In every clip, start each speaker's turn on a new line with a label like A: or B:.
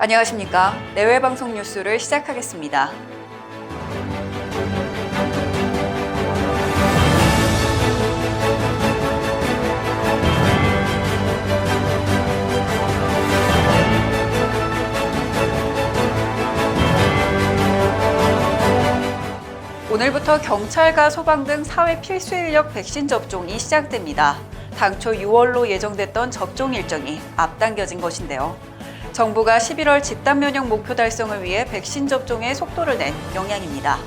A: 안녕하십니까. 내외 방송 뉴스를 시작하겠습니다. 오늘부터 경찰과 소방 등 사회 필수 인력 백신 접종이 시작됩니다. 당초 6월로 예정됐던 접종 일정이 앞당겨진 것인데요. 정부가 11월 집단 면역 목표 달성을 위해 백신 접종에 속도를 낸 영향입니다.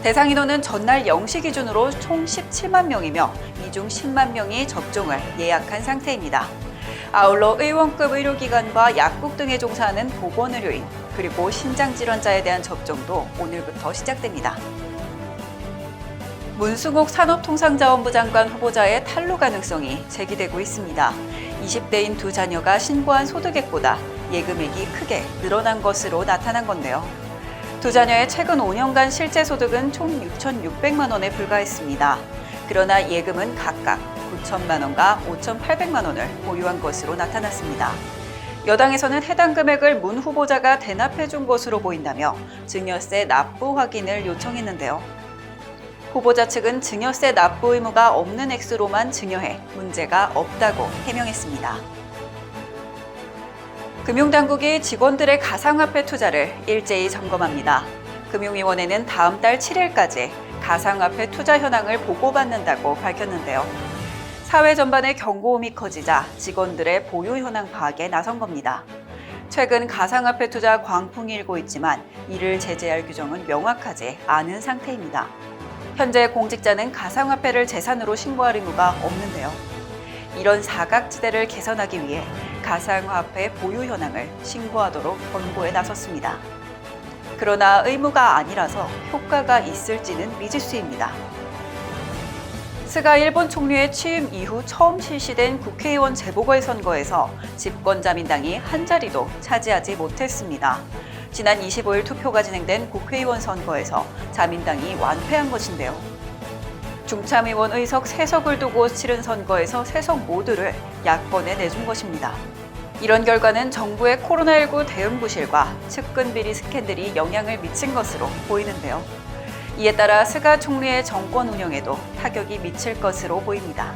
A: 대상 인원은 전날 0시 기준으로 총 17만 명이며 이 중 10만 명이 접종을 예약한 상태입니다. 아울러 의원급 의료기관과 약국 등에 종사하는 보건의료인 그리고 신장질환자에 대한 접종도 오늘부터 시작됩니다. 문승옥 산업통상자원부 장관 후보자의 탈루 가능성이 제기되고 있습니다. 20대인 두 자녀가 신고한 소득액보다 예금액이 크게 늘어난 것으로 나타난 건데요. 두 자녀의 최근 5년간 실제 소득은 총 6,600만 원에 불과했습니다. 그러나 예금은 각각 9천만 원과 5,800만 원을 보유한 것으로 나타났습니다. 여당에서는 해당 금액을 문 후보자가 대납해 준 것으로 보인다며 증여세 납부 확인을 요청했는데요. 후보자 측은 증여세 납부 의무가 없는 액수로만 증여해 문제가 없다고 해명했습니다. 금융당국이 직원들의 가상화폐 투자를 일제히 점검합니다. 금융위원회는 다음 달 7일까지 가상화폐 투자 현황을 보고받는다고 밝혔는데요. 사회 전반의 경고음이 커지자 직원들의 보유 현황 파악에 나선 겁니다. 최근 가상화폐 투자 광풍이 일고 있지만 이를 제재할 규정은 명확하지 않은 상태입니다. 현재 공직자는 가상화폐를 재산으로 신고할 의무가 없는데요. 이런 사각지대를 개선하기 위해 가상화폐 보유 현황을 신고하도록 권고에 나섰습니다. 그러나 의무가 아니라서 효과가 있을지는 미지수입니다. 스가 일본 총리의 취임 이후 처음 실시된 국회의원 재보궐선거에서 집권자민당이 한 자리도 차지하지 못했습니다. 지난 25일 투표가 진행된 국회의원 선거에서 자민당이 완패한 것인데요. 중참의원 의석 3석을 두고 치른 선거에서 3석 모두를 야권에 내준 것입니다. 이런 결과는 정부의 코로나19 대응 부실과 측근 비리 스캔들이 영향을 미친 것으로 보이는데요. 이에 따라 스가 총리의 정권 운영에도 타격이 미칠 것으로 보입니다.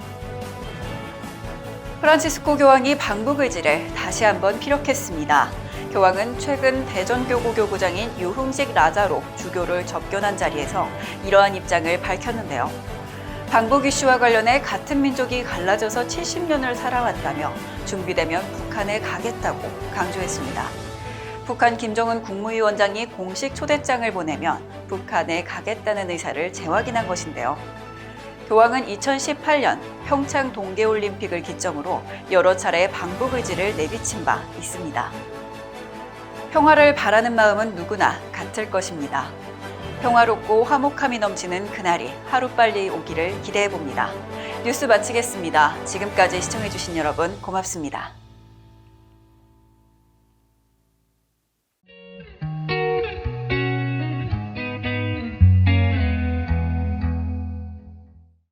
A: 프란치스코 교황이 방북 의지를 다시 한번 피력했습니다. 교황은 최근 대전교구 교구장인 유흥식 라자로 주교를 접견한 자리에서 이러한 입장을 밝혔는데요. 방북 이슈와 관련해 같은 민족이 갈라져서 70년을 살아왔다며 준비되면 북한에 가겠다고 강조했습니다. 북한 김정은 국무위원장이 공식 초대장을 보내면 북한에 가겠다는 의사를 재확인한 것인데요. 교황은 2018년 평창 동계올림픽을 기점으로 여러 차례 방북 의지를 내비친 바 있습니다. 평화를 바라는 마음은 누구나 같을 것입니다. 평화롭고 화목함이 넘치는 그날이 하루빨리 오기를 기대해 봅니다. 뉴스 마치겠습니다. 지금까지 시청해주신 여러분 고맙습니다.